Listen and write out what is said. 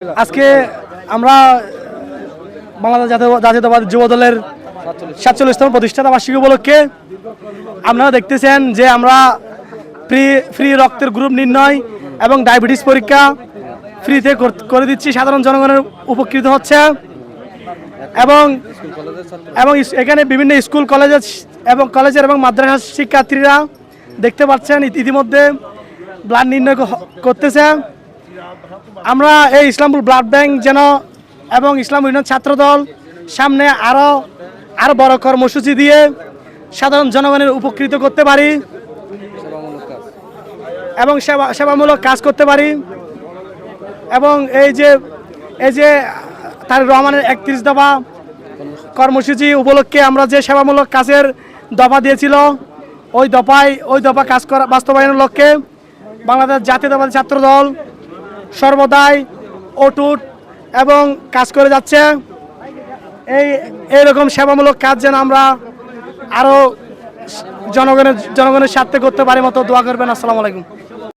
আজকে আমরা বাংলাদেশ জাতীয়- জাতীয়তাবাদী যুব দলের সাতচল্লিশতম প্রতিষ্ঠাতা বার্ষিকী উপলক্ষে আপনারা দেখতেছেন যে আমরা ফ্রি ফ্রি রক্তের গ্রুপ নির্ণয় এবং ডায়াবেটিস পরীক্ষা ফ্রিতে করে দিচ্ছি। সাধারণ জনগণের উপকৃত হচ্ছে। এবং এবং এখানে বিভিন্ন স্কুল, কলেজের এবং কলেজের এবং মাদ্রাসার শিক্ষার্থীরা দেখতে পাচ্ছেন ইতিমধ্যে ব্লাড নির্ণয় করতেছে। আমরা এই ইসলামপুর ব্লাড ব্যাংক যেন এবং ইসলাম ইউনিয়ন ছাত্রদল সামনে আরও আরও বড় কর্মসূচি দিয়ে সাধারণ জনগণের উপকৃত করতে পারি এবং সেবা, সেবামূলক কাজ করতে পারি এবং এই যে এই যে তার রহমানের একত্রিশ দফা কর্মসূচি উপলক্ষে আমরা যে সেবামূলক কাজের দফা দিয়েছিল, ওই দফায়, ওই দফা কাজ করা বাস্তবায়নের লক্ষ্যে বাংলাদেশ জাতীয়তাবাদী ছাত্র দল সর্বদাই অটুট এবং কাজ করে যাচ্ছে। এই, এইরকম সেবামূলক কাজ যেন আমরা আরও জনগণের জনগণের স্বার্থে করতে পারি মতো দোয়া করবেন। আসসালামু আলাইকুম।